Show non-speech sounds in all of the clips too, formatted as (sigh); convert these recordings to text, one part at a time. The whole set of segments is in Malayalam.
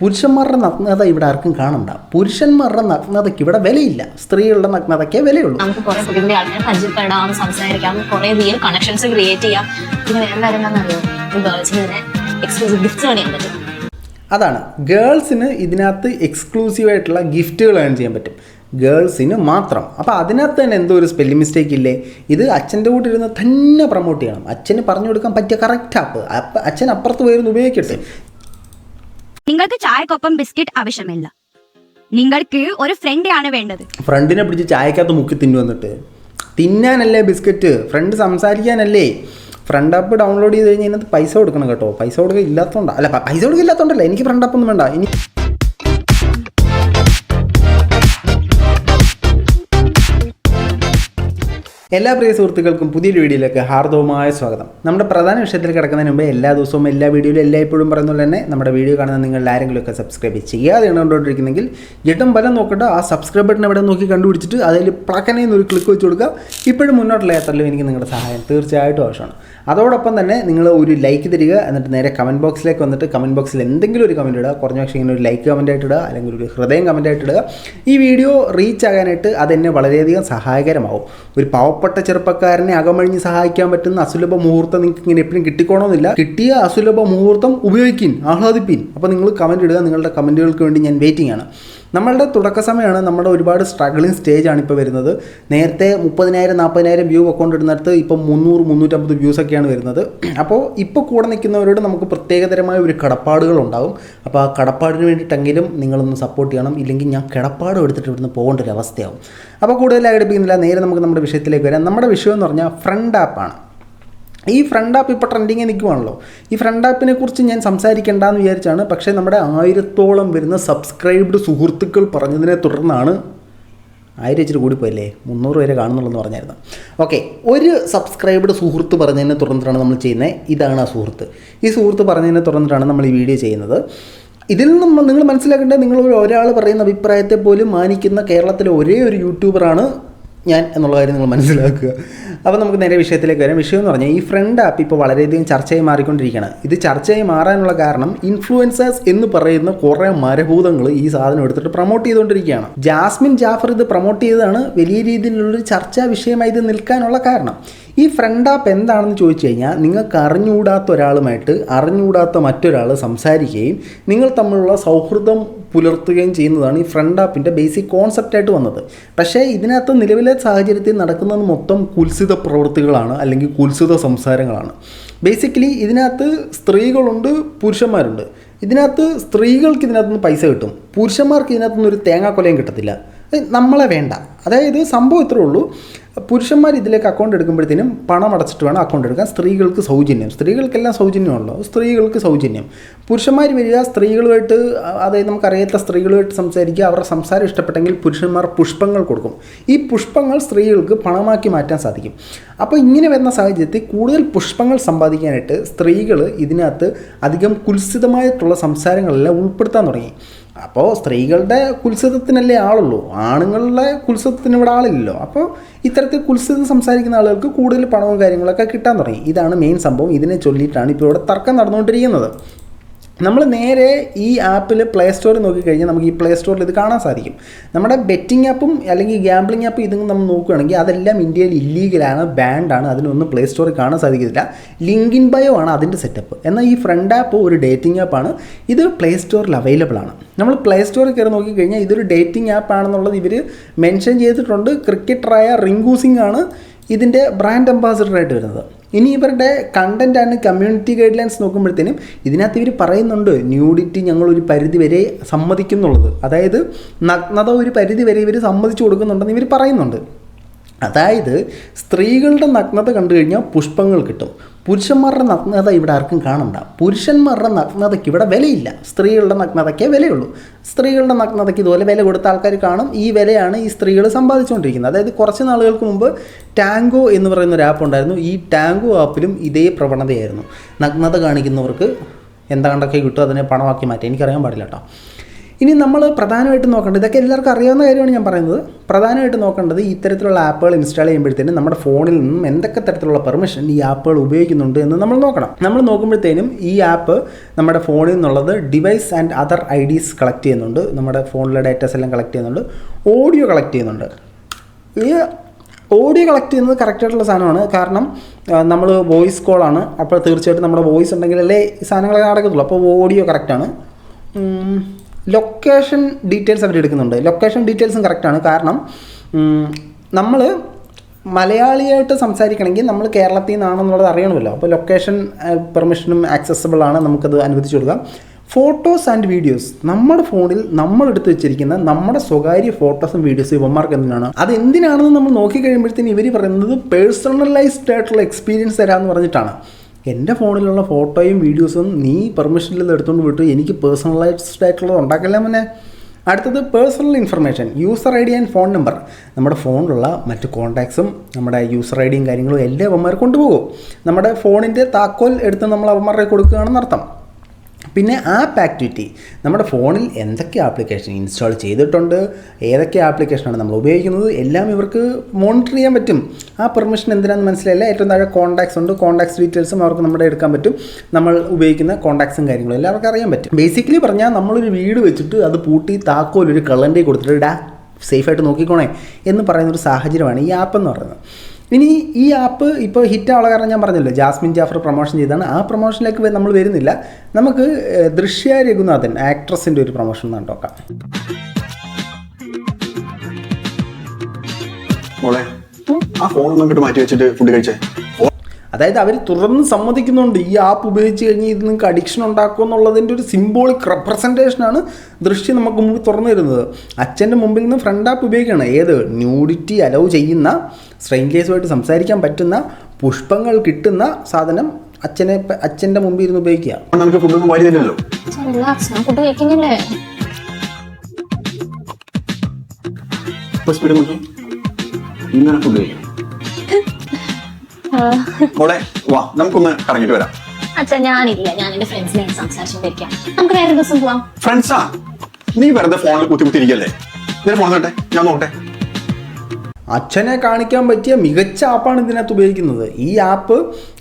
പുരുഷന്മാരുടെ നഗ്നത ഇവിടെ ആർക്കും കാണണ്ട. പുരുഷന്മാരുടെ നഗ്നതയ്ക്ക് ഇവിടെ വിലയില്ല. സ്ത്രീകളുടെ നഗ്നതയ്ക്കേ വിലയുള്ളൂ. നമുക്ക് കുറേ ആൾക്കാരെ പരിചയപ്പെടാം സംസാരിക്കാം കുറേ റിയൽ കണക്ഷൻസ് ക്രിയേറ്റ് ചെയ്യാം. പിന്നെ വേറെ കാര്യം എന്താണെന്നറിയോ? ഈ ഗേൾസിന് എക്സ്ക്ലൂസീവ് ഗിഫ്റ്റ്സ് ചെയ്യാൻ പറ്റും. അതാണ്. ഗേൾസിന് ഇതിനകത്ത് എക്സ്ക്ലൂസീവ് ആയിട്ടുള്ള ഗിഫ്റ്റുകൾ ഏൺ ചെയ്യാൻ പറ്റും. ഗേൾസിന് മാത്രം. അപ്പോൾ അതിനകത്ത് തന്നെ എന്തോ ഒരു സ്പെല്ലിംഗ് മിസ്റ്റേക്ക് ഇല്ലേ? ഇത് അച്ഛന്റെ കൂടെ ഇരുന്ന് തന്നെ പ്രൊമോട്ട് ചെയ്യണം. അച്ഛന് പറഞ്ഞു കൊടുക്കാൻ പറ്റിയ കറക്റ്റ് ആപ്പ് അപ്പം അച്ഛൻ അപ്പുറത്ത് പോയിരുന്ന് ഉപയോഗിക്കട്ടെ. നിങ്ങൾക്ക് ചായക്കൊപ്പം ബിസ്ക്കറ്റ് ആവശ്യമില്ല. നിങ്ങൾക്ക് ഒരു ഫ്രണ്ട് ആണ് വേണ്ടത്. ഫ്രണ്ടിനെ പിടിച്ച് ചായക്കകത്ത് മുക്കി തിന്നു വന്നിട്ട്. തിന്നാനല്ലേ ബിസ്ക്കറ്റ്? ഫ്രണ്ട് സംസാരിക്കാനല്ലേ? ഫ്രണ്ട് ആപ്പ് ഡൗൺലോഡ് ചെയ്ത് കഴിഞ്ഞാൽ പൈസ കൊടുക്കണം കേട്ടോ. പൈസ കൊടുക്കുക ഇല്ലാത്തതുകൊണ്ടാ അല്ല പൈസ കൊടുക്കുക എനിക്ക് ഫ്രണ്ട് ആപ്പ് ഒന്നും വേണ്ട. ഇനി എല്ലാ പ്രിയ സുഹൃത്തുക്കൾക്കും പുതിയൊരു വീഡിയോയിലേക്ക് ഹാർദവമായ സ്വാഗതം. നമ്മുടെ പ്രധാന വിഷയത്തിൽ കിടക്കുന്നതിന് മുമ്പ് എല്ലാ ദിവസവും എല്ലാ വീഡിയോയിലും എല്ലായ്പ്പോഴും പറയുന്ന പോലെ തന്നെ നമ്മുടെ വീഡിയോ കാണുന്ന നിങ്ങൾ ആരെങ്കിലുമൊക്കെ സബ്സ്ക്രൈബ് ചെയ്യാതെ കണ്ടുകൊണ്ടിരിക്കുന്നെങ്കിൽ ഏറ്റവും ബലം നോക്കട്ടെ ആ സബ്സ്ക്രൈബ് ബട്ടൺ എവിടെ നോക്കി കണ്ടുപിടിച്ചിട്ട് അതിൽ പ്ലക്കനെ ഒരു ക്ലിക്ക് വെച്ച് കൊടുക്കുക. ഇപ്പോഴും മുന്നോട്ടുള്ള യാത്രയിലും എനിക്ക് നിങ്ങളുടെ സഹായം തീർച്ചയായിട്ടും ആവശ്യമാണ്. അതോടൊപ്പം തന്നെ നിങ്ങൾ ഒരു ലൈക്ക് തരിക. എന്നിട്ട് നേരെ കമന്റ് ബോക്സിലേക്ക് വന്നിട്ട് കമന്റ് ബോക്സിൽ എന്തെങ്കിലും ഒരു കമന്റ് ഇടുക. കുറഞ്ഞ പക്ഷേ ഇങ്ങനെ ഒരു ലൈക്ക് കമന്റ് ആയിട്ട് ഇടുക. അല്ലെങ്കിൽ ഒരു ഹൃദയം കമന്റ് ആയിട്ട് ഇടുക. ഈ വീഡിയോ റീച്ച് ആകാനായിട്ട് അതെന്നെ വളരെയധികം സഹായകരമാവും ഒരു പാവപ്പെട്ട ചെറുപ്പക്കാരനെ അകമഴിഞ്ഞ് സഹായിക്കാൻ പറ്റുന്ന അസുലഭ മുഹൂർത്തം നിങ്ങൾക്ക് ഇങ്ങനെ എപ്പോഴും കിട്ടിക്കോണമെന്നില്ല കിട്ടിയ അസുലഭ മുഹൂർത്തം ഉപയോഗിക്കിൻ ആഹ്ലാദിപ്പിൻ. അപ്പോൾ നിങ്ങൾ കമന്റ് ഇടുക നിങ്ങളുടെ കമന്റുകൾക്ക് വേണ്ടി ഞാൻ വെയിറ്റിംഗ് ആണ്. നമ്മളുടെ തുടക്ക സമയമാണ് നമ്മുടെ ഒരുപാട് സ്ട്രഗിളിങ് സ്റ്റേജ് ആണ് ഇപ്പോൾ വരുന്നത്. നേരത്തെ മുപ്പതിനായിരം നാൽപ്പതിനായിരം വ്യൂ അക്കൗണ്ട് ഇടുന്നിടത്ത് ഇപ്പം മുന്നൂറ് മുന്നൂറ്റമ്പത് വ്യൂസ് ഒക്കെയാണ് വരുന്നത്. അപ്പോൾ ഇപ്പോൾ കൂടെ നിൽക്കുന്നവരോട് നമുക്ക് പ്രത്യേകതരമായ ഒരു കടപ്പാടുകൾ ഉണ്ടാവും. അപ്പോൾ ആ കടപ്പാടിന് വേണ്ടിയിട്ടെങ്കിലും നിങ്ങളൊന്ന് സപ്പോർട്ട് ചെയ്യണം. ഇല്ലെങ്കിൽ ഞാൻ കിടപ്പാടും എടുത്തിട്ട് ഇവിടുന്ന് പോകേണ്ട ഒരു അവസ്ഥയാവും. അപ്പോൾ കൂടുതൽ അടിപ്പിക്കുന്നില്ല നേരെ നമുക്ക് നമ്മുടെ വിഷയത്തിലേക്ക് വരാം. നമ്മുടെ വിഷയം എന്ന് പറഞ്ഞാൽ ഫ്രണ്ട് ആപ്പാണ് ഈ ഫ്രണ്ട് ആപ്പ് ഇപ്പോൾ ട്രെൻഡിങ്ങിൽ നിൽക്കുവാണല്ലോ ഈ ഫ്രണ്ട് ആപ്പിനെ കുറിച്ച് ഞാൻ സംസാരിക്കേണ്ടെന്ന് വിചാരിച്ചാണ് പക്ഷേ നമ്മുടെ ആയിരത്തോളം വരുന്ന സബ്സ്ക്രൈബ്ഡ് സുഹൃത്തുക്കൾ പറഞ്ഞതിനെ തുടർന്നാണ് ആയിരം ഇച്ചിരി കൂടിപ്പോയല്ലേ മുന്നൂറ് വരെ കാണുന്നുള്ളൂ എന്ന് പറഞ്ഞായിരുന്നു. ഓക്കെ ഒരു സബ്സ്ക്രൈബ്ഡ് സുഹൃത്ത് പറഞ്ഞതിനെ തുടർന്നിട്ടാണ് നമ്മൾ ചെയ്യുന്നത് ഇതാണ് ആ സുഹൃത്ത്. ഈ സുഹൃത്ത് പറഞ്ഞതിനെ തുടർന്നിട്ടാണ് നമ്മൾ ഈ വീഡിയോ ചെയ്യുന്നത്. ഇതിൽ നിന്നും നിങ്ങൾ മനസ്സിലാക്കേണ്ടത് നിങ്ങൾ ഒരാൾ പറയുന്ന അഭിപ്രായത്തെ പോലും മാനിക്കുന്ന കേരളത്തിലെ ഒരേ ഒരു യൂട്യൂബറാണ് ഞാൻ എന്നുള്ള കാര്യം നിങ്ങൾ മനസ്സിലാക്കുക. അപ്പോൾ നമുക്ക് നേരെ വിഷയത്തിലേക്ക് വരാം. വിഷയം എന്ന് പറഞ്ഞാൽ ഈ ഫ്രണ്ട് ആപ്പ് ഇപ്പോൾ വളരെയധികം ചർച്ചയായി മാറിക്കൊണ്ടിരിക്കുകയാണ്. ഇത് ചർച്ചയായി മാറാനുള്ള കാരണം ഇൻഫ്ലുവൻസേഴ്സ് എന്ന് പറയുന്ന കുറേ മരഭൂതങ്ങൾ ഈ സാധനം എടുത്തിട്ട് പ്രൊമോട്ട് ചെയ്തുകൊണ്ടിരിക്കുകയാണ്. ജാസ്മിൻ ജാഫർ ഇത് പ്രൊമോട്ട് ചെയ്തതാണ്. വലിയ രീതിയിലുള്ളൊരു ചർച്ചാ വിഷയമായി ഇത് നിൽക്കാനുള്ള കാരണം. ഈ ഫ്രണ്ട് ആപ്പ് എന്താണെന്ന് ചോദിച്ചു കഴിഞ്ഞാൽ നിങ്ങൾക്ക് അറിഞ്ഞുകൂടാത്ത ഒരാളുമായിട്ട് അറിഞ്ഞുകൂടാത്ത മറ്റൊരാൾ സംസാരിക്കുകയും നിങ്ങൾ തമ്മിലുള്ള സൗഹൃദം പുലർത്തുകയും ചെയ്യുന്നതാണ് ഈ ഫ്രണ്ട് ആപ്പിന്റെ ബേസിക് കോൺസെപ്റ്റായിട്ട് വന്നത്. പക്ഷേ ഇതിനകത്ത് നിലവിലെ സാഹചര്യത്തിൽ നടക്കുന്നത് മൊത്തം കുൽസിത പ്രവൃത്തികളാണ് അല്ലെങ്കിൽ കുൽസിത സംസാരങ്ങളാണ്. ബേസിക്കലി ഇതിനകത്ത് സ്ത്രീകളുണ്ട് പുരുഷന്മാരുണ്ട്. ഇതിനകത്ത് സ്ത്രീകൾക്ക് ഇതിനകത്തുനിന്ന് പൈസ കിട്ടും. പുരുഷന്മാർക്ക് ഇതിനകത്തുനിന്ന് ഒരു തേങ്ങാക്കൊലയും കിട്ടത്തില്ല. നമ്മളെ വേണ്ട. അതായത് സംഭവം ഇത്രേ ഉള്ളൂ. പുരുഷന്മാർ ഇതിലേക്ക് അക്കൗണ്ട് എടുക്കുമ്പോഴത്തേനും പണം അടച്ചിട്ട് വേണം അക്കൗണ്ട് എടുക്കാൻ. സ്ത്രീകൾക്ക് സൗജന്യം. സ്ത്രീകൾക്കെല്ലാം സൗജന്യമാണല്ലോ. സ്ത്രീകൾക്ക് സൗജന്യം. പുരുഷന്മാർ വരിക സ്ത്രീകളുമായിട്ട് അതായത് നമുക്കറിയാത്ത സ്ത്രീകളുമായിട്ട് സംസാരിക്കുക അവരുടെ സംസാരം ഇഷ്ടപ്പെട്ടെങ്കിൽ പുരുഷന്മാർ പുഷ്പങ്ങൾ കൊടുക്കും. ഈ പുഷ്പങ്ങൾ സ്ത്രീകൾക്ക് പണമാക്കി മാറ്റാൻ സാധിക്കും. അപ്പോൾ ഇങ്ങനെ വരുന്ന സാഹചര്യത്തിൽ കൂടുതൽ പുഷ്പങ്ങൾ സമ്പാദിക്കാനായിട്ട് സ്ത്രീകൾ ഇതിനകത്ത് അധികം കുൽസിതമായിട്ടുള്ള സംസാരങ്ങളെല്ലാം ഉൾപ്പെടുത്താൻ തുടങ്ങി. അപ്പോൾ സ്ത്രീകളുടെ കുത്സിതത്തിനല്ലേ ആളുള്ളൂ. ആണുങ്ങളുടെ കുത്സിതത്തിന് ഇവിടെ ആളില്ലല്ലോ. അപ്പോൾ ഇത്തരത്തിൽ കുത്സിതം സംസാരിക്കുന്ന ആളുകൾക്ക് കൂടുതൽ പണവും കാര്യങ്ങളൊക്കെ കിട്ടാൻ തുടങ്ങി. ഇതാണ് മെയിൻ സംഭവം. ഇതിനെ ചൊല്ലിയിട്ടാണ് ഇപ്പോൾ ഇവിടെ തർക്കം നടന്നുകൊണ്ടിരിക്കുന്നത്. നമ്മൾ നേരെ ഈ ആപ്പിൽ പ്ലേ സ്റ്റോറിൽ നോക്കിക്കഴിഞ്ഞാൽ നമുക്ക് ഈ പ്ലേ സ്റ്റോറിൽ ഇത് കാണാൻ സാധിക്കും. നമ്മുടെ ബെറ്റിംഗ് ആപ്പും അല്ലെങ്കിൽ ഗ്യാംബ്ലിംഗ് ആപ്പും ഇതും നമ്മൾ നോക്കുകയാണെങ്കിൽ അതെല്ലാം ഇന്ത്യയിൽ ഇല്ലീഗലാണ് ബാൻഡാണ് അതിനൊന്നും പ്ലേ സ്റ്റോറിൽ കാണാൻ സാധിക്കത്തില്ല. ലിങ്കിൻ ബയോ ആണ് അതിന്റെ സെറ്റപ്പ് എന്നാൽ ഈ ഫ്രണ്ട് ആപ്പ് ഒരു ഡേറ്റിംഗ് ആപ്പാണ് ഇത് പ്ലേ സ്റ്റോറിൽ അവൈലബിൾ ആണ്. നമ്മൾ പ്ലേ സ്റ്റോറിൽ കയറി നോക്കിക്കഴിഞ്ഞാൽ ഇതൊരു ഡേറ്റിംഗ് ആപ്പ് ആണെന്നുള്ളത് ഇവർ മെൻഷൻ ചെയ്തിട്ടുണ്ട്. ക്രിക്കറ്ററായ റിങ്കു സിംഗ് ആണ് ഇതിന്റെ ബ്രാൻഡ് അംബാസിഡറായിട്ട് വരുന്നത്. ഇനി ഇവരുടെ കണ്ടന്റ് ആണ് കമ്മ്യൂണിറ്റി ഗൈഡ് ലൈൻസ് നോക്കുമ്പോഴത്തേനും ഇതിനകത്ത് ഇവർ പറയുന്നുണ്ട് ന്യൂഡിറ്റി ഞങ്ങൾ ഒരു പരിധി വരെ സമ്മതിക്കുന്നുള്ളത്. അതായത് നഗ്നത ഒരു പരിധി വരെ ഇവർ സമ്മതിച്ചു കൊടുക്കുന്നുണ്ടെന്ന് ഇവർ പറയുന്നുണ്ട്. അതായത് സ്ത്രീകളുടെ നഗ്നത കണ്ടു കഴിഞ്ഞാൽ പുഷ്പങ്ങൾ കിട്ടും. പുരുഷന്മാരുടെ നഗ്നത ഇവിടെ ആർക്കും കാണണ്ട. പുരുഷന്മാരുടെ നഗ്നതയ്ക്ക് ഇവിടെ വിലയില്ല. സ്ത്രീകളുടെ നഗ്നതയ്ക്കേ വിലയുള്ളൂ. സ്ത്രീകളുടെ നഗ്നതയ്ക്ക് ഇതുപോലെ വില കൊടുത്ത ആൾക്കാർ കാണും. ഈ വിലയാണ് ഈ സ്ത്രീകൾ സമ്പാദിച്ചുകൊണ്ടിരിക്കുന്നത്. അതായത് കുറച്ച് നാളുകൾക്ക് മുമ്പ് ടാങ്കോ എന്ന് പറയുന്ന ഒരു ആപ്പ് ഉണ്ടായിരുന്നു. ഈ ടാങ്കോ ആപ്പിലും ഇതേ പ്രവണതയായിരുന്നു. നഗ്നത കാണിക്കുന്നവർക്ക് എന്താണ്ടൊക്കെ കിട്ടും? അതിനെ പണമാക്കി മാറ്റി എനിക്കറിയാൻ പാടില്ല കേട്ടോ. ഇനി നമ്മൾ പ്രധാനമായിട്ട് നോക്കേണ്ടത് ഇതൊക്കെ എല്ലാവർക്കും അറിയാവുന്ന കാര്യമാണ് ഞാൻ പറയുന്നത്. പ്രധാനമായിട്ടും നോക്കേണ്ടത് ഇത്തരത്തിലുള്ള ആപ്പുകൾ ഇൻസ്റ്റാൾ ചെയ്യുമ്പോഴത്തേനും നമ്മുടെ ഫോണിൽ നിന്നും എന്തൊക്കെ തരത്തിലുള്ള പെർമിഷൻ ഈ ആപ്പുകൾ ഉപയോഗിക്കുന്നുണ്ട് എന്ന് നമ്മൾ നോക്കണം. നമ്മൾ നോക്കുമ്പോഴത്തേനും ഈ ആപ്പ് നമ്മുടെ ഫോണിൽ നിന്നുള്ളത് device and other I Ds collect ചെയ്യുന്നുണ്ട്. നമ്മുടെ ഫോണിലെ ഡേറ്റാസ് എല്ലാം കളക്ട് ചെയ്യുന്നുണ്ട്. ഓഡിയോ കളക്ട് ചെയ്യുന്നുണ്ട്. ഈ ഓഡിയോ കളക്ട് ചെയ്യുന്നത് കറക്റ്റായിട്ടുള്ള സാധനമാണ്. കാരണം നമ്മൾ വോയിസ് കോളാണ് അപ്പോൾ തീർച്ചയായിട്ടും നമ്മുടെ വോയിസ് ഉണ്ടെങ്കിലല്ലേ സാധനങ്ങളൊക്കെ നടക്കത്തുള്ളൂ. അപ്പോൾ ഓഡിയോ കറക്റ്റാണ് ലൊക്കേഷൻ ഡീറ്റെയിൽസ് അവർ എടുക്കുന്നുണ്ട്. ലൊക്കേഷൻ ഡീറ്റെയിൽസും കറക്റ്റാണ് കാരണം നമ്മൾ മലയാളിയായിട്ട് സംസാരിക്കണമെങ്കിൽ നമ്മൾ കേരളത്തിൽ നിന്നാണെന്നുള്ളത് അറിയണമല്ലോ. അപ്പോൾ ലൊക്കേഷൻ പെർമിഷനും ആക്സസബിൾ ആണ് നമുക്കത് അനുവദിച്ചു കൊടുക്കാം. ഫോട്ടോസ് ആൻഡ് വീഡിയോസ് നമ്മുടെ ഫോണിൽ നമ്മൾ എടുത്ത് വെച്ചിരിക്കുന്ന നമ്മുടെ സ്വകാര്യ ഫോട്ടോസും വീഡിയോസും ഇവന്മാർക്ക് എന്തിനാണ്? അത് എന്തിനാണെന്ന് നമ്മൾ നോക്കിക്കഴിയുമ്പോഴത്തേന് ഇവർ പറയുന്നത് പേഴ്സണലൈസ്ഡ് ആയിട്ടുള്ള എക്സ്പീരിയൻസ് തരാമെന്ന് പറഞ്ഞിട്ടാണ്. എന്റെ ഫോണിലുള്ള ഫോട്ടോയും വീഡിയോസും നീ പെർമിഷൻ പെർമിഷനിൽ എടുത്തുകൊണ്ട് വിട്ടു എനിക്ക് പേഴ്സണലൈസ്ഡ് ആയിട്ടുള്ളത് ഉണ്ടാക്കില്ല മുന്നേ അടുത്തത് personal information user I D and phone number. നമ്മുടെ ഫോണിലുള്ള മറ്റ് കോൺടാക്ട്സും നമ്മുടെ യൂസർ ഐ ഡിയും കാര്യങ്ങളും എല്ലാം അവന്മാർ കൊണ്ടുപോകും. നമ്മുടെ ഫോണിന്റെ താക്കോൽ എടുത്ത് നമ്മൾ അവന്മാരുടെ കൊടുക്കുകയാണെന്ന് അർത്ഥം പിന്നെ ആപ്പ് ആക്ടിവിറ്റി നമ്മുടെ ഫോണിൽ എന്തൊക്കെ ആപ്ലിക്കേഷൻ ഇൻസ്റ്റാൾ ചെയ്തിട്ടുണ്ട് ഏതൊക്കെ ആപ്ലിക്കേഷനാണ് നമ്മൾ ഉപയോഗിക്കുന്നത് എല്ലാം ഇവർക്ക് മോണിറ്റർ ചെയ്യാൻ പറ്റും. ആ പെർമിഷൻ എന്തിനാണെന്ന് മനസ്സിലായില്ല. ഏറ്റവും താഴെ കോൺടാക്ട്സ് ഉണ്ട്. കോൺടാക്ട്സ് ഡീറ്റെയിൽസും അവർക്ക് നമ്മുടെ എടുക്കാൻ പറ്റും. നമ്മൾ ഉപയോഗിക്കുന്ന കോൺടാക്ട്സും കാര്യങ്ങളും എല്ലാം അവർക്ക് അറിയാൻ പറ്റും. ബേസിക്കലി പറഞ്ഞാൽ നമ്മളൊരു വീട് വെച്ചിട്ട് അത് പൂട്ടി താക്കോൽ ഒരു കള്ളന്റെ കൊടുത്തിട്ട് ഡാ സേഫായിട്ട് നോക്കിക്കോണേ എന്ന് പറയുന്ന ഒരു സാഹചര്യമാണ് ഈ ആപ്പ് എന്ന് പറയുന്നത്. ഇനി ഈ ആപ്പ് ഇപ്പോൾ ഹിറ്റ് ആളെ കാരണം ഞാൻ പറഞ്ഞല്ലോ ജാസ്മിൻ ജാഫർ പ്രൊമോഷൻ ചെയ്താണ് ആ പ്രൊമോഷനിലേക്ക് നമ്മൾ വരുന്നില്ല. നമുക്ക് ദൃശ്യ രഘുനാഥൻ ആക്ട്രസിന്റെ ഒരു പ്രൊമോഷൻ നോക്കാം മോളെ ആ ഫോൺ ഒന്നും ഇങ്ങോട്ട് മാറ്റി വെച്ചിട്ട് ഫുഡ് കഴിച്ചേ. അതായത് അവർ തുറന്ന് സമ്മതിക്കുന്നുണ്ട് ഈ ആപ്പ് ഉപയോഗിച്ച് കഴിഞ്ഞ് ഇത് നിങ്ങൾക്ക് അഡിക്ഷൻ ഉണ്ടാക്കും എന്നുള്ളതിന്റെ ഒരു സിംബോളിക് റെപ്രസെന്റേഷനാണ് ദൃശ്യം നമുക്ക് മുമ്പിൽ തുറന്നു തരുന്നത്. അച്ഛന്റെ മുമ്പിൽ നിന്ന് ഫ്രണ്ട് ആപ്പ് ഉപയോഗിക്കുകയാണ് ഏത്? ന്യൂഡിറ്റി അലോ ചെയ്യുന്ന സ്ട്രെയിൻജേഴ്സുമായിട്ട് സംസാരിക്കാൻ പറ്റുന്ന പുഷ്പങ്ങൾ കിട്ടുന്ന സാധനം അച്ഛനെ അച്ഛന്റെ മുമ്പിൽ ഇരുന്ന് ഉപയോഗിക്കുക. ഫുഡ് കഴിക്കുന്നില്ലേ? മോളെ വാ നമുക്കൊന്ന് കറങ്ങിട്ട് വരാം. അച്ഛാ ഞാനില്ല. ഞാൻ എന്റെ ഫ്രണ്ട്സിനെ സംസാരിച്ചോണ്ടിരിക്കാം നമുക്ക് വേറെ ദിവസം പോവാം. ഫ്രണ്ട്സാ നീ വെറുതെ ഫോണിൽ കുത്തി കുത്തിരിക്കല്ലേ ഞാൻ ഫോൺ നോട്ടെ ഞാൻ നോക്കട്ടെ. അച്ഛനെ കാണിക്കാൻ പറ്റിയ മികച്ച ആപ്പാണ് ഇതിനകത്ത് ഉപയോഗിക്കുന്നത്. ഈ ആപ്പ്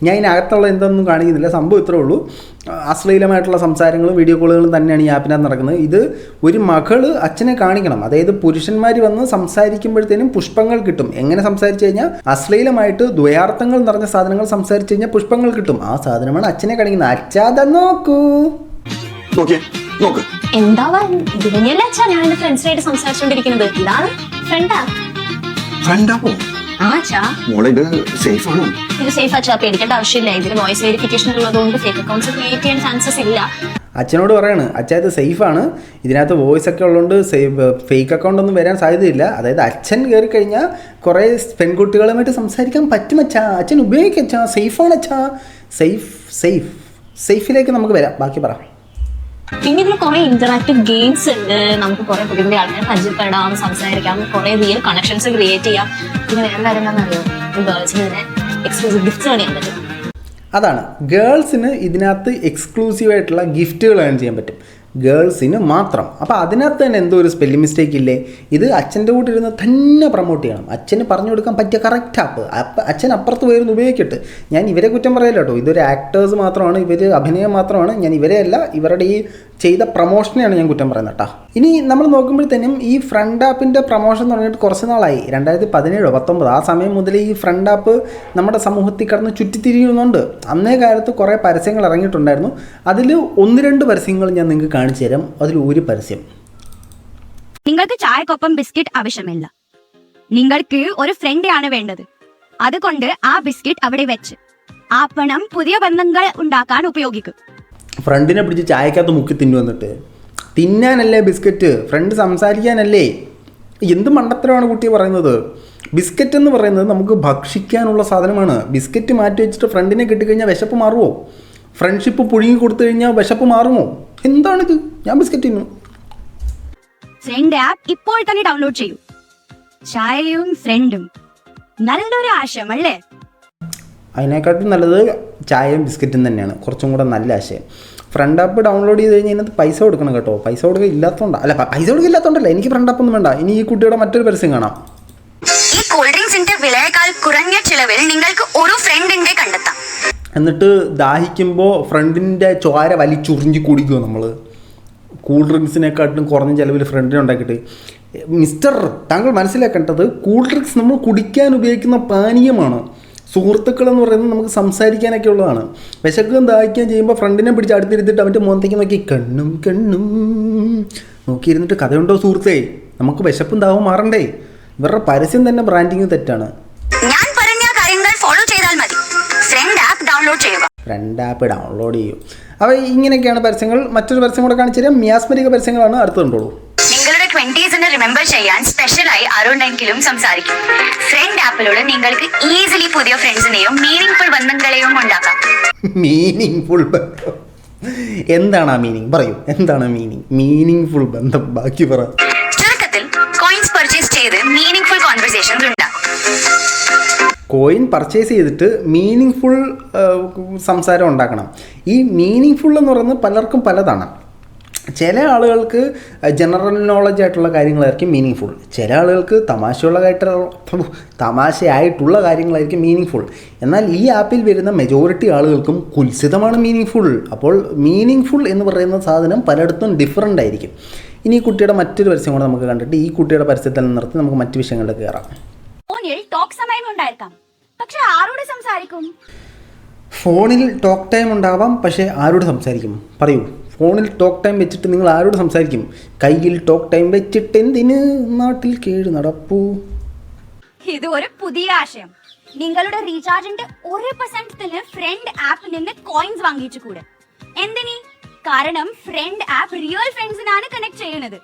ഞാൻ ഇതിനകത്തുള്ള എന്തൊന്നും കാണിക്കുന്നില്ല. സംഭവം ഇത്രേ ഉള്ളൂ. അശ്ലീലമായിട്ടുള്ള സംസാരങ്ങളും വീഡിയോ കോളുകളും തന്നെയാണ് ഈ ആപ്പിനകത്ത് നടക്കുന്നത്. ഇത് ഒരു മകൾ അച്ഛനെ കാണിക്കണം. അതായത് പുരുഷന്മാർ വന്ന് സംസാരിക്കുമ്പോഴത്തേനും പുഷ്പങ്ങൾ കിട്ടും. എങ്ങനെ സംസാരിച്ചു കഴിഞ്ഞാൽ അശ്ലീലമായിട്ട് ദ്വയാർത്ഥങ്ങൾ നിറഞ്ഞ സാധനങ്ങൾ സംസാരിച്ചു കഴിഞ്ഞാൽ പുഷ്പങ്ങൾ കിട്ടും. ആ സാധനമാണ് അച്ഛനെ കാണിക്കുന്നത്. അച്ഛാതെ നോക്കൂ. എന്താ നോക്ക്. എന്താവാ ഇത് തന്നെയല്ല അച്ഛാ ഞാൻ എന്റെ ഫ്രണ്ട്സിനായിട്ട് സംസാരിച്ചോണ്ടിരിക്കുന്നത്. ഇതാണ് ഫ്രണ്ടാ അച്ഛാ മോളെ ഇത് സേഫ് ആണ് ഇത് സേഫ് അച്ഛാ പേടിക്കേണ്ട ആവശ്യമില്ല. ഇതിൽ വോയിസ് വെരിഫിക്കേഷൻ ഉള്ളതുകൊണ്ട് ഫേക്ക് അക്കൗണ്ട്സ് ക്രിയേറ്റ് ചെയ്യാൻ ചാൻസസ് ഇല്ല. അച്ഛനോട് പറയാണ് അച്ഛൻ ഇത് സേഫാണ് ഇതിനകത്ത് വോയിസ് ഒക്കെ ഉള്ളതുകൊണ്ട് സേഫ് ഫേക്ക് അക്കൗണ്ട് ഒന്നും വരാൻ സാധ്യതയില്ല. അതായത് അച്ഛൻ കയറി കഴിഞ്ഞാൽ കുറേ പെൺകുട്ടികളുമായിട്ട് സംസാരിക്കാൻ പറ്റും അച്ഛാ. അച്ഛൻ ഉപയോഗിക്കും സേഫ് ആണ് അച്ഛാ. സേഫ് സേഫ് സേഫിലേക്ക് നമുക്ക് വരാം. ബാക്കി പറ. പിന്നെ ഇതിൽ കുറെ ഇന്ററാക്റ്റീവ് ഗെയിംസ് ഉണ്ട്. നമുക്ക് കുറെ പുതിയ പുതിയ ആൾക്കാരെ പരിചയപ്പെടാം സംസാരിക്കാം കുറെ റിയൽ കണക്ഷൻസ് ക്രിയേറ്റ് ചെയ്യാം. പിന്നെ വേറെ കാര്യം ഇതിനെ എക്സ്ക്ലൂസീവ് ഗിഫ്റ്റ്സ് ചെയ്യാൻ പറ്റും അതാണ്. ഗേൾസിന് ഇതിനകത്ത് എക്സ്ക്ലൂസീവ് ആയിട്ടുള്ള ഗിഫ്റ്റുകൾ ഏൺ ചെയ്യാൻ പറ്റും. ഗേൾസിന് മാത്രം. അപ്പോൾ അതിനകത്ത് തന്നെ എന്തോ ഒരു സ്പെല്ലിംഗ് മിസ്റ്റേക്ക് ഇല്ലേ? ഇത് അച്ഛന്റെ കൂടെ ഇരുന്ന് തന്നെ പ്രൊമോട്ട് ചെയ്യണം. അച്ഛന് പറഞ്ഞു കൊടുക്കാൻ പറ്റിയ കറക്റ്റ് ആപ്പ് അച്ഛൻ അപ്പുറത്ത് പോയിരുന്നു ഉപയോഗിക്കട്ടെ. ഞാൻ ഇവരെ കുറ്റം പറയില്ല കേട്ടോ. ഇതൊരു ആക്ടേഴ്സ് മാത്രമാണ് ഇവർ അഭിനയം മാത്രമാണ്. ഞാൻ ഇവരെയല്ല ഇവരുടെ ഈ ചെയ്ത പ്രൊമോഷനെയാണ് ഞാൻ കുറ്റം പറയുന്നത് കേട്ടോ. ഇനി നമ്മൾ നോക്കുമ്പോഴത്തേനും ഈ ഫ്രണ്ട് ആപ്പിന്റെ പ്രൊമോഷൻ തുടങ്ങിയിട്ട് കുറച്ച് നാളായി. രണ്ടായിരത്തി പതിനേഴോ പത്തൊമ്പത് ആ സമയം മുതൽ ഈ ഫ്രണ്ട് ആപ്പ് നമ്മുടെ സമൂഹത്തിൽ കടന്ന് ചുറ്റിത്തിരിയുന്നുണ്ട്. അന്നേ കാലത്ത് കുറേ പരസ്യങ്ങൾ ഇറങ്ങിയിട്ടുണ്ടായിരുന്നു. അതിൽ ഒന്ന് രണ്ട് പരസ്യങ്ങൾ ഞാൻ നിങ്ങൾക്ക് കാണിച്ചു തരാം. അതിൽ ഒരു പരസ്യം. നിങ്ങൾക്ക് ചായക്കൊപ്പം ബിസ്ക്കറ്റ് ആവശ്യമില്ല. നിങ്ങൾക്ക് ഒരു ഫ്രണ്ട് ആണ് വേണ്ടത്. അതുകൊണ്ട് ആ ബിസ്ക്കറ്റ് അവിടെ വെച്ച് ആ പണം പുതിയ ബന്ധങ്ങൾ ഉണ്ടാക്കാൻ ഉപയോഗിക്കും. ഫ്രണ്ടിനെ പിടിച്ച് ചായക്കകത്ത് മുക്കി തിന്നു വന്നിട്ട്. തിന്നാനല്ലേ ബിസ്ക്കറ്റ്? ഫ്രണ്ട് സംസാരിക്കാനല്ലേ? എന്ത് മണ്ടത്തരമാണ് കുട്ടി പറയുന്നത്? ബിസ്ക്കറ്റ് എന്ന് പറയുന്നത് നമുക്ക് ഭക്ഷിക്കാനുള്ള സാധനമാണ്. ബിസ്ക്കറ്റ് മാറ്റി വെച്ചിട്ട് ഫ്രണ്ടിനെ കിട്ടിക്കഴിഞ്ഞാൽ വിശപ്പ് മാറുമോ ഫ്രണ്ട്ഷിപ്പ് പുഴുങ്ങി കൊടുത്തു കഴിഞ്ഞാൽ വിശപ്പ് മാറുമോ? എന്താണിത്? ഞാൻ ബിസ്ക്കറ്റ് തിന്നു. ഫ്രണ്ട് ആപ്പ് ഇപ്പോൾ തന്നെ ഡൗൺലോഡ് ചെയ്യൂ. ചായയും ഫ്രണ്ടും. നല്ലൊരു ആശയം അല്ലേ? അതിനെക്കാട്ടും നല്ലത് ചായയും ബിസ്ക്കറ്റും തന്നെയാണ്. കുറച്ചും കൂടെ നല്ല ആശയം. ഫ്രണ്ട് ആപ്പ് ഡൗൺലോഡ് ചെയ്ത് കഴിഞ്ഞാൽ പൈസ കൊടുക്കണം കേട്ടോ. പൈസ കൊടുക്കുക ഇല്ലാത്തതുകൊണ്ടാണ് അല്ല പൈസ കൊടുക്കുക ഇല്ലാത്തതുകൊണ്ടല്ല എനിക്ക് ഫ്രണ്ട് ആപ്പ് ഒന്നും വേണ്ട. ഇനി ഈ കുട്ടിയുടെ മറ്റൊരു പരസ്യം കാണാം. ഈ കൂൾ ഡ്രിങ്ക്സിന്റെ വിലയേക്കാൾ കുറഞ്ഞ ചിലവിൽ നിങ്ങൾക്ക് ഒരു ഫ്രണ്ടിന്റെ കണ്ടെത്താം. എന്നിട്ട് ദാഹിക്കുമ്പോൾ ഫ്രണ്ടിന്റെ ചോര വലിച്ചുറിഞ്ചി കുടിക്കുമോ നമ്മൾ കൂൾ ഡ്രിങ്ക്സിനെക്കാട്ടിലും കുറഞ്ഞ ചിലവിൽ ഫ്രണ്ടിനെ ഉണ്ടാക്കിയിട്ട്. മിസ്റ്റർ താങ്കൾ മനസ്സിലാക്കേണ്ടത് കൂൾ ഡ്രിങ്ക്സ് നമ്മൾ കുടിക്കാൻ ഉപയോഗിക്കുന്ന പാനീയമാണ്. സുഹൃത്തുക്കൾ എന്ന് പറയുന്നത് നമുക്ക് സംസാരിക്കാനൊക്കെ ഉള്ളതാണ്. വിശക്കുകയും ദാഹിക്കുകയും ചെയ്യുമ്പോൾ ഫ്രണ്ടിനെ പിടിച്ച് അടുത്തിരുത്തിട്ട് അവന്റെ മുഖത്തേക്ക് നോക്കി കണ്ണും കണ്ണും. നോക്കിയിരുന്നിട്ട് കഥയുണ്ടോ സുഹൃത്തേ? നമുക്ക് വിശപ്പും ദാഹവും മാറണ്ടേ? ഇവരുടെ പരസ്യം തന്നെ ബ്രാൻഡിങ് തെറ്റാണ്. ഞാൻ പറഞ്ഞ കാര്യങ്ങൾ ഫോളോ ചെയ്താൽ മതി. ഫ്രണ്ട് ആപ്പ് ഡൗൺലോഡ് ചെയ്യുക. ഫ്രണ്ട് ആപ്പ് ഡൗൺലോഡ് ചെയ്യും. അപ്പോൾ ഇങ്ങനെയൊക്കെയാണ് പരസ്യങ്ങൾ. മറ്റൊരു പരസ്യം കൂടെ കാണിച്ചു തരാം. മിയാസ്മരിക പരസ്യങ്ങളാണ് അടുത്തുണ്ടോളൂ നിങ്ങളുടെ റിമെമ്പർ ചെയ്യാൻ സ്പെഷ്യലായി അരുണെങ്കിലും സംസാരിക്കും. ഫ്രണ്ട് ആപ്പിലൂടെ നിങ്ങൾക്ക് ഈസിലി പുതിയ ഫ്രണ്ട്സിനെയും മീനിങ് ഫുൾ ബന്ധങ്ങളെയും ഉണ്ടാക്കാം. (laughs) മീനിങ് ഫുൾ ബന്ധം. എന്താണ് ആ മീനിങ് പറയൂ. എന്താണ് മീനിങ് മീനിങ് ഫുൾ ബന്ധം. ബാക്കി പറ. ചുരുക്കത്തിൽ കോയിൻസ് പർച്ചേസ് ചെയ്ത് മീനിങ് ഫുൾ കോൺവെർസേഷൻസ് ഉണ്ടാക്കും. കോയിൻ പർച്ചേസ് ചെയ്തിട്ട് മീനിങ് ഫുൾ സംസാരം ഉണ്ടാക്കണം. ഈ മീനിങ് ഫുൾ എന്ന് പറയുന്നത് പലർക്കും പലതാണ്. ചില ആളുകൾക്ക് ജനറൽ നോളജ് ആയിട്ടുള്ള കാര്യങ്ങളായിരിക്കും മീനിങ് ഫുൾ ചില ആളുകൾക്ക് തമാശയുള്ള കാര്യങ്ങൾ തമാശയായിട്ടുള്ള കാര്യങ്ങളായിരിക്കും മീനിങ് ഫുൾ എന്നാൽ ഈ ആപ്പിൽ വരുന്ന മെജോറിറ്റി ആളുകൾക്കും കുൽസിതമാണ് മീനിങ് ഫുൾ അപ്പോൾ മീനിങ് ഫുൾ എന്ന് പറയുന്ന സാധനം പലയിടത്തും ഡിഫറന്റ് ആയിരിക്കും. ഇനി ഈ കുട്ടിയുടെ മറ്റൊരു പരസ്യം കൂടെ നമുക്ക് കണ്ടിട്ട് ഈ കുട്ടിയുടെ പരസ്യത്തിൽ നിർത്തി നമുക്ക് മറ്റു വിഷയങ്ങളിലേക്ക് കയറാം. പക്ഷെ ആരോട് സംസാരിക്കും? ഫോണിൽ ടോക്ക് ടൈം ഉണ്ടാവാം പക്ഷേ ആരോട് സംസാരിക്കും? പറയൂ. ഫോണിൽ ടോക്ക് ടൈം വെച്ചിട്ട് നിങ്ങൾ ആരോട് സംസാരിക്കും? കയ്യിൽ ടോക്ക് ടൈം വെച്ചിട്ട് എന്തിന് നാട്ടിൽ കീഴ് നടപ്പൂ? ഇത് ഒരു പുതിയ ആശയം. നിങ്ങളുടെ റീചാർജിന്റെ ഒരു പെർസെന്റത്തിന് ഫ്രണ്ട് ആപ്പിൽ നിന്ന് കോയിൻസ് വാങ്ങിച്ചു കൂടെ. എന്തിനി? കാരണം ഫ്രണ്ട് ആപ്പ് റിയൽ ഫ്രണ്ട്സിനാണ് കണക്ട് ചെയ്യുന്നത്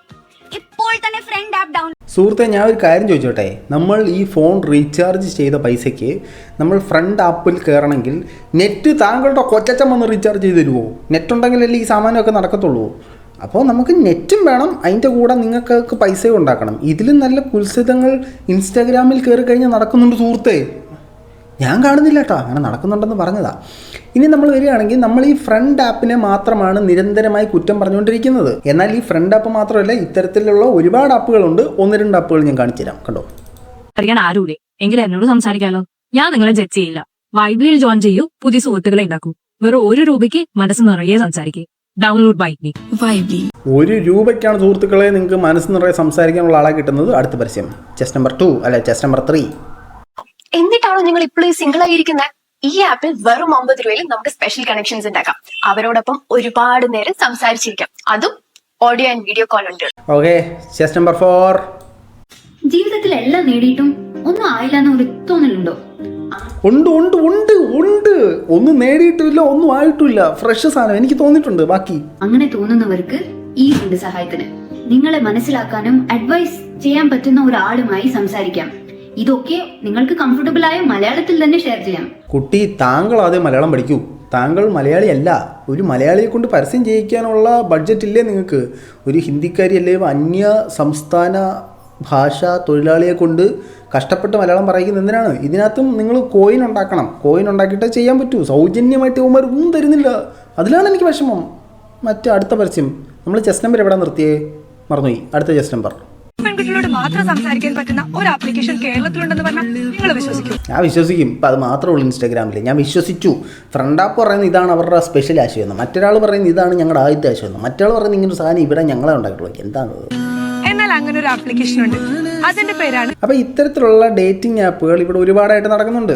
ഇപ്പോൾ തന്നെ ഫ്രണ്ട് ആപ്പ് ഡൗൺ സുഹൃത്തെ ഞാൻ ഒരു കാര്യം ചോദിച്ചോട്ടെ? നമ്മൾ ഈ ഫോൺ റീചാർജ് ചെയ്ത പൈസയ്ക്ക് നമ്മൾ ഫ്രണ്ട് ആപ്പിൽ കയറണമെങ്കിൽ നെറ്റ് താങ്കളുടെ കൊച്ചച്ഛൻ വന്ന് റീചാർജ് ചെയ്ത് തരുമോ നെറ്റ് ഉണ്ടെങ്കിലല്ലേ ഈ സാമാനമൊക്കെ നടക്കത്തുള്ളൂ. അപ്പോൾ നമുക്ക് നെറ്റും വേണം അതിന്റെ കൂടെ നിങ്ങൾക്ക് പൈസയും ഉണ്ടാക്കണം. ഇതിലും നല്ല കുത്സിതങ്ങൾ ഇൻസ്റ്റാഗ്രാമിൽ കയറി കഴിഞ്ഞാൽ നടക്കുന്നുണ്ട് സുഹൃത്തേ. ഞാൻ കാണുന്നില്ല കേട്ടോ. അങ്ങനെ നടക്കുന്നുണ്ടെന്ന് പറഞ്ഞതാ. ഇനി നമ്മൾ വരികയാണെങ്കിൽ നമ്മൾ ഈ ഫ്രണ്ട് ആപ്പിനെ മാത്രമാണ് നിരന്തരമായി കുറ്റം പറഞ്ഞുകൊണ്ടിരിക്കുന്നത്. എന്നാൽ ഈ ഫ്രണ്ട് ആപ്പ് മാത്രമല്ല ഇത്തരത്തിലുള്ള ഒരുപാട് ആപ്പുകളുണ്ട് ഒന്ന് രണ്ട് ആപ്പുകൾ ഞാൻ കാണിച്ചു തരാം. കണ്ടോ? അറിയാൻ ആരൂടെ? എങ്കിലും എന്നോട് സംസാരിക്കാലോ? ഞാൻ നിങ്ങളെ ജഡ്ജ് ചെയ്യില്ല. വൈബ്രിയിൽ ജോയിൻ ചെയ്യൂ പുതിയ സുഹൃത്തുക്കളെ ഉണ്ടാക്കൂ. വെറും ഒരു രൂപയ്ക്ക് മനസ്സ് നിറയെ സംസാരിക്കേ. ഡൗൺലോഡ് ബൈക്ക് വൈബി ഒരു രൂപയ്ക്കാണ് സുഹൃത്തുക്കളെ നിങ്ങൾക്ക് മനസ്സ് നിറയെ സംസാരിക്കാനുള്ള ആളെ കിട്ടുന്നത് അടുത്ത പരസ്യം. ചെസ് നമ്പർ ടു അല്ലെ ചെസ് നമ്പർ ത്രീ എന്നിട്ടാണോ നിങ്ങൾ ഇപ്പോഴും സിംഗിൾ ആയിരിക്കുന്നത് ഈ ആപ്പിൽ വെറും ഒമ്പത് രൂപയിൽ നമുക്ക് സ്പെഷ്യൽ കണക്ഷൻസ് ഉണ്ടാക്കാം. അവരോടൊപ്പം ഒരുപാട് നേരം സംസാരിച്ചിരിക്കാം. അതും ഓഡിയോ ആൻഡ് വീഡിയോ കോൾ ഉണ്ട്. ഓക്കെ നമ്പർ ഫോർ ജീവിതത്തിൽ എല്ലാം നേടിയിട്ടും ഒന്നും ആയില്ല എന്ന് ഒരു തോന്നലുണ്ടോ ഉണ്ട് ഉണ്ട് ഉണ്ട് ഉണ്ട്. ഒന്നും നേടിയിട്ടില്ല ഒന്നും ആയിട്ടില്ല. ഫ്രഷ് സാധനം എനിക്ക് തോന്നിയിട്ടുണ്ട് ബാക്കി. അങ്ങനെ തോന്നുന്നവർക്ക് ഈ ഉണ്ട് സഹായത്തിന്. നിങ്ങളെ മനസ്സിലാക്കാനും അഡ്വൈസ് ചെയ്യാൻ പറ്റുന്ന ഒരാളുമായി സംസാരിക്കാം. ഇതൊക്കെ നിങ്ങൾക്ക് കംഫർട്ടബിൾ ആയ മലയാളത്തിൽ തന്നെ ഷെയർ ചെയ്യാം. കുട്ടി താങ്കൾ ആദ്യം മലയാളം പഠിക്കൂ. താങ്കൾ മലയാളി അല്ല ഒരു മലയാളിയെ കൊണ്ട് പരസ്യം ചെയ്യിക്കാനുള്ള ബഡ്ജറ്റ് ഇല്ലേ നിങ്ങൾക്ക്? ഒരു ഹിന്ദിക്കാരി അല്ലേ അന്യ സംസ്ഥാന ഭാഷ തൊഴിലാളിയെ കൊണ്ട് കഷ്ടപ്പെട്ട് മലയാളം പറയുന്നത് എന്തിനാണ്? ഇതിനകത്തും നിങ്ങൾ കോയിൻ ഉണ്ടാക്കണം. കോയിൻ ഉണ്ടാക്കിയിട്ടേ ചെയ്യാൻ പറ്റൂ. സൗജന്യമായിട്ട് ഇവന്മാർ ഒന്നും തരുന്നില്ല. അതിലാണ് എനിക്ക് വിഷമം. മറ്റേ അടുത്ത പരസ്യം. നമ്മൾ ചെസ് നമ്പർ എവിടെ നിർത്തിയേ? മറന്നുപോയി. അടുത്ത ചെസ് നമ്പർ പെൺകുട്ടികളോട് മാത്രം സംസാരിക്കാൻ പറ്റുന്ന ഒരു ആപ്ലിക്കേഷൻ കേരളത്തിലുണ്ടെന്ന് പറഞ്ഞാൽ നിങ്ങൾ വിശ്വസിക്കും. ഞാൻ വിശ്വസിക്കും. ഇപ്പം അത് മാത്രമേ ഉള്ളൂ ഇൻസ്റ്റാഗ്രാമിൽ ഞാൻ വിശ്വസിച്ചു. ഫ്രണ്ട് ആപ്പ് പറയുന്നത് ഇതാണ് അവരുടെ സ്പെഷ്യൽ ആശയം മറ്റൊരാൾ പറയുന്നത് ഇതാണ് ഞങ്ങളുടെ ആദ്യത്തെ ആശയം മറ്റൊരാൾ പറയുന്നത് ഇങ്ങനെ സാധനം ഇവിടെ ഞങ്ങളെ ഉണ്ടായിട്ടുള്ളൂ എന്താണ് എന്നാൽ അങ്ങനെ ഒരു ആപ്ലിക്കേഷൻ ഉണ്ട്. അതിന്റെ പേരാണ് അപ്പോൾ ഇത്തരത്തിലുള്ള ഡേറ്റിംഗ് ആപ്പുകൾ ഇവിടെ ഒരുപാടായിട്ട് നടക്കുന്നുണ്ട്.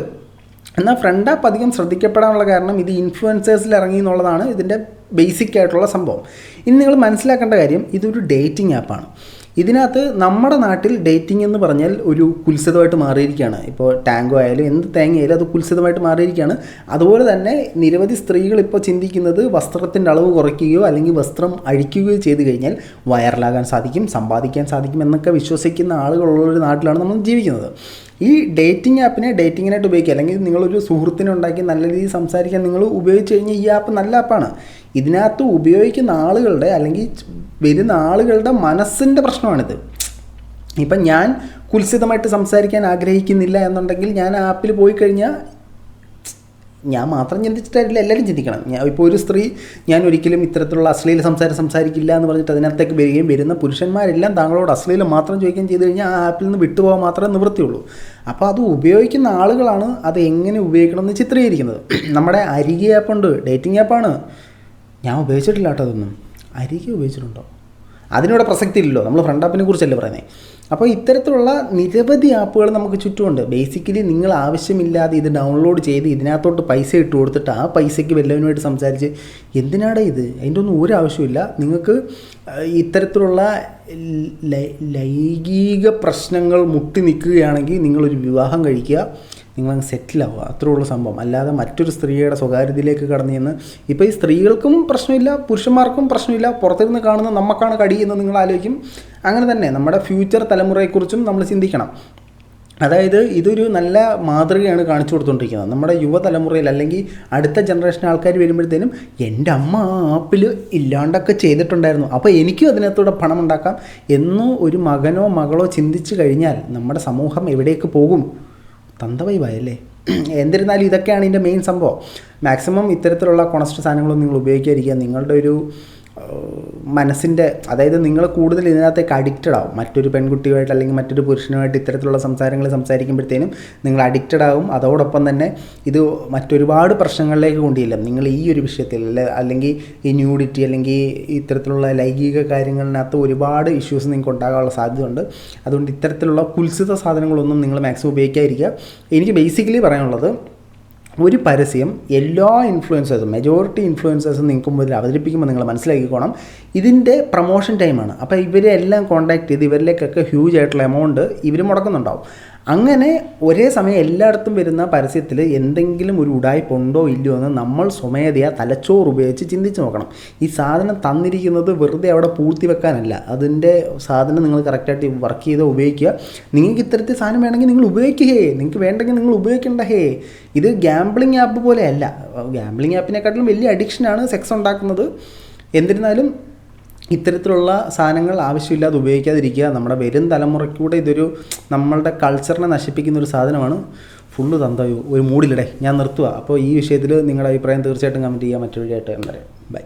എന്നാൽ ഫ്രണ്ട് ആപ്പ് അധികം ശ്രദ്ധിക്കപ്പെടാനുള്ള കാരണം ഇത് ഇൻഫ്ലുവൻസേഴ്സിൽ ഇറങ്ങി എന്നുള്ളതാണ് ഇതിന്റെ ബേസിക് ആയിട്ടുള്ള സംഭവം. ഇനി നിങ്ങൾ മനസ്സിലാക്കേണ്ട കാര്യം ഇതൊരു ഡേറ്റിംഗ് ആപ്പാണ് ഇതിനകത്ത് നമ്മുടെ നാട്ടിൽ ഡേറ്റിംഗ് എന്ന് പറഞ്ഞാൽ ഒരു കുത്സിതമായിട്ട് മാറിയിരിക്കുകയാണ്. ഇപ്പോൾ ടാങ്കോ ആയാലും എന്ത് തേങ്ങയായാലും അത് കുത്സിതമായിട്ട് മാറിയിരിക്കുകയാണ്. അതുപോലെ തന്നെ നിരവധി സ്ത്രീകൾ ഇപ്പോൾ ചിന്തിക്കുന്നത് വസ്ത്രത്തിന്റെ അളവ് കുറയ്ക്കുകയോ അല്ലെങ്കിൽ വസ്ത്രം അഴിക്കുകയോ ചെയ്തു കഴിഞ്ഞാൽ വൈറലാകാൻ സാധിക്കും സമ്പാദിക്കാൻ സാധിക്കും എന്നൊക്കെ വിശ്വസിക്കുന്ന ആളുകളുള്ള ഒരു നാട്ടിലാണ് നമ്മൾ ജീവിക്കുന്നത്. ഈ ഡേറ്റിംഗ് ആപ്പിനെ ഡേറ്റിങ്ങിനായിട്ട് ഉപയോഗിക്കുക. അല്ലെങ്കിൽ നിങ്ങളൊരു സുഹൃത്തിനെ ഉണ്ടാക്കി നല്ല രീതിയിൽ സംസാരിക്കാൻ നിങ്ങൾ ഉപയോഗിച്ച് കഴിഞ്ഞാൽ ഈ ആപ്പ് നല്ല ആപ്പാണ്. ഇതിനകത്ത് ഉപയോഗിക്കുന്ന ആളുകളുടെ അല്ലെങ്കിൽ വരുന്ന ആളുകളുടെ മനസ്സിന്റെ പ്രശ്നമാണിത്. ഇപ്പം ഞാൻ കുൽസിതമായിട്ട് സംസാരിക്കാൻ ആഗ്രഹിക്കുന്നില്ല എന്നുണ്ടെങ്കിൽ ഞാൻ ആപ്പിൽ പോയി കഴിഞ്ഞാൽ ഞാൻ മാത്രം ചിന്തിച്ചിട്ടായിട്ടില്ല എല്ലാവരും ചിന്തിക്കണം. ഞാൻ ഇപ്പോൾ ഒരു സ്ത്രീ ഞാൻ ഒരിക്കലും ഇത്തരത്തിലുള്ള അശ്ലീല സംസാരം സംസാരിക്കില്ല എന്ന് പറഞ്ഞിട്ട് അതിനകത്തേക്ക് വരികയും വരുന്ന പുരുഷന്മാരെല്ലാം താങ്കളോട് അശ്ലീലം മാത്രം ചോദിക്കുകയും ചെയ്ത് കഴിഞ്ഞാൽ ആ ആപ്പിൽ നിന്ന് വിട്ടുപോകാൻ മാത്രമേ നിവൃത്തിയുള്ളൂ. അപ്പോൾ അത് ഉപയോഗിക്കുന്ന ആളുകളാണ് അത് എങ്ങനെ ഉപയോഗിക്കണം എന്ന് ചിത്രീകരിക്കുന്നത്. നമ്മുടെ അരികെ ആപ്പുണ്ട് ഡേറ്റിംഗ് ആപ്പാണ് ഞാൻ ഉപയോഗിച്ചിട്ടില്ല കേട്ടോ അതൊന്നും. അരികെ ഉപയോഗിച്ചിട്ടുണ്ടോ? അതിനോട് പ്രസക്തി ഇല്ലല്ലോ നമ്മൾ ഫ്രണ്ട് ആപ്പിനെ കുറിച്ചല്ലേ പറയുന്നത് അപ്പോൾ ഇത്തരത്തിലുള്ള നിരവധി ആപ്പുകൾ നമുക്ക് ചുറ്റുമുണ്ട്. ബേസിക്കലി നിങ്ങൾ ആവശ്യമില്ലാതെ ഇത് ഡൗൺലോഡ് ചെയ്ത് ഇതിനകത്തോട്ട് പൈസ ഇട്ട് കൊടുത്തിട്ട് ആ പൈസയ്ക്ക് വല്ലവനുമായിട്ട് സംസാരിച്ച് എന്തിനാടെ ഇത്? അതിന്റെ ഒന്നും ഒരു ആവശ്യമില്ല നിങ്ങൾക്ക് ഇത്തരത്തിലുള്ള ലൈംഗിക പ്രശ്നങ്ങൾ മുട്ടി നിൽക്കുകയാണെങ്കിൽ നിങ്ങളൊരു വിവാഹം കഴിക്കുക. നിങ്ങളങ്ങ് സെറ്റിലാവുക അത്രേ ഉള്ളൂ സംഭവം. അല്ലാതെ മറ്റൊരു സ്ത്രീയുടെ സ്വകാര്യതയിലേക്ക് കടന്നു ചെന്ന് ഇപ്പോൾ ഈ സ്ത്രീകൾക്കും പ്രശ്നമില്ല പുരുഷന്മാർക്കും പ്രശ്നമില്ല. പുറത്തിരുന്ന് കാണുന്ന നമുക്കാണ് കടി എന്ന് നിങ്ങൾ ആലോചിക്കും. അങ്ങനെ തന്നെ നമ്മുടെ ഫ്യൂച്ചർ തലമുറയെക്കുറിച്ചും നമ്മൾ ചിന്തിക്കണം. അതായത് ഇതൊരു നല്ല മാതൃകയാണ് കാണിച്ചു കൊടുത്തുകൊണ്ടിരിക്കുന്നത് നമ്മുടെ യുവതലമുറയിൽ അല്ലെങ്കിൽ അടുത്ത ജനറേഷൻ ആൾക്കാർ വരുമ്പോഴത്തേനും എന്റെ അമ്മ ആപ്പിൽ ഇല്ലാണ്ടൊക്കെ ചെയ്തിട്ടുണ്ടായിരുന്നു. അപ്പോൾ എനിക്കും അതിനകത്തൂടെ പണം ഉണ്ടാക്കാം എന്നോ ഒരു മകനോ മകളോ ചിന്തിച്ചു കഴിഞ്ഞാൽ നമ്മുടെ സമൂഹം എവിടേക്ക് പോകും? തന്തവൈവായല്ലേ എന്നിരുന്നാലും ഇതൊക്കെയാണ് ഇതിന്റെ മെയിൻ സംഭവം. മാക്സിമം ഇത്തരത്തിലുള്ള കൊണസ്റ്റ് സാധനങ്ങളൊന്നും നിങ്ങൾ ഉപയോഗിക്കാതിരിക്കുക. നിങ്ങളുടെ ഒരു മനസ്സിന്റെ അതായത് നിങ്ങൾ കൂടുതൽ ഇതിനകത്തേക്ക് അഡിക്റ്റഡ് ആവും. മറ്റൊരു പെൺകുട്ടിയുമായിട്ട് അല്ലെങ്കിൽ മറ്റൊരു പുരുഷനുമായിട്ട് ഇത്തരത്തിലുള്ള സംസാരങ്ങൾ സംസാരിക്കുമ്പോഴത്തേനും നിങ്ങൾ അഡിക്റ്റഡ് ആവും. അതോടൊപ്പം തന്നെ ഇത് മറ്റൊരുപാട് പ്രശ്നങ്ങളിലേക്ക് കൊണ്ടില്ല നിങ്ങൾ ഈ ഒരു വിഷയത്തിൽ അല്ലെ- അല്ലെങ്കിൽ ഈ ന്യൂഡിറ്റി അല്ലെങ്കിൽ ഇത്തരത്തിലുള്ള ലൈംഗിക കാര്യങ്ങളിനകത്ത് ഒരുപാട് ഇഷ്യൂസ് നിങ്ങൾക്ക് ഉണ്ടാകാനുള്ള സാധ്യതയുണ്ട്. അതുകൊണ്ട് ഇത്തരത്തിലുള്ള കുൽസിത സാധനങ്ങളൊന്നും നിങ്ങൾ മാക്സിമം ഉപയോഗിക്കാതിരിക്കുക. എനിക്ക് ബേസിക്കലി പറയാനുള്ളത് ഒരു പരസ്യം എല്ലാ ഇൻഫ്ലുവൻസേഴ്സും മെജോറിറ്റി ഇൻഫ്ലുവൻസേഴ്സും നിങ്ങൾക്ക് മുമ്പിൽ അവതരിപ്പിക്കുമ്പോൾ നിങ്ങൾ മനസ്സിലാക്കിക്കോണം. ഇതിന്റെ പ്രൊമോഷൻ ടൈമാണ് അപ്പോൾ ഇവരെല്ലാം കോൺടാക്ട് ചെയ്ത് ഇവരിലേക്കൊക്കെ ഹ്യൂജ് ആയിട്ടുള്ള എമൗണ്ട് ഇവർ മുടക്കുന്നുണ്ടാവും. അങ്ങനെ ഒരേ സമയം എല്ലായിടത്തും വരുന്ന പരസ്യത്തിൽ എന്തെങ്കിലും ഒരു ഉണ്ടോ ഇല്ലയോ എന്ന് നമ്മൾ സ്വമേധയാ തലച്ചോറ് ഉപയോഗിച്ച് ചിന്തിച്ച് നോക്കണം. ഈ സാധനം തന്നിരിക്കുന്നത് വെറുതെ അവിടെ പൂഴ്ത്തി വെക്കാനല്ല. അതിന്റെ സാധനം നിങ്ങൾ കറക്റ്റായിട്ട് വർക്ക് ചെയ്ത് ഉപയോഗിക്കുക. നിങ്ങൾക്ക് ഇത്തരത്തിൽ സാധനം വേണമെങ്കിൽ നിങ്ങൾ ഉപയോഗിക്കുകയേ നിങ്ങൾക്ക് വേണ്ടെങ്കിൽ നിങ്ങൾ ഉപയോഗിക്കേണ്ട ഹേ. ഇത് ഗാംബ്ലിംഗ് ആപ്പ് പോലെയല്ല. ഗാംബ്ലിംഗ് ആപ്പിനെക്കാട്ടിലും വലിയ അഡിക്ഷനാണ് സെക്സ് ഉണ്ടാക്കുന്നത്. എന്നിരുന്നാലും ഇത്തരത്തിലുള്ള സാധനങ്ങൾ ആവശ്യമില്ലാതെ ഉപയോഗിക്കാതിരിക്കുക നമ്മുടെ വരും തലമുറയ്ക്കൂടെ ഇതൊരു നമ്മളുടെ കൾച്ചറിനെ നശിപ്പിക്കുന്ന ഒരു സാധനമാണ്. ഫുള്ള് തന്തയോ ഒരു മൂടിലിടെ ഞാൻ നിർത്തുക അപ്പോൾ ഈ വിഷയത്തിൽ നിങ്ങളുടെ അഭിപ്രായം തീർച്ചയായിട്ടും കമന്റ് ചെയ്യുക മറ്റൊരു വഴിയായിട്ട് പറയുക ബൈ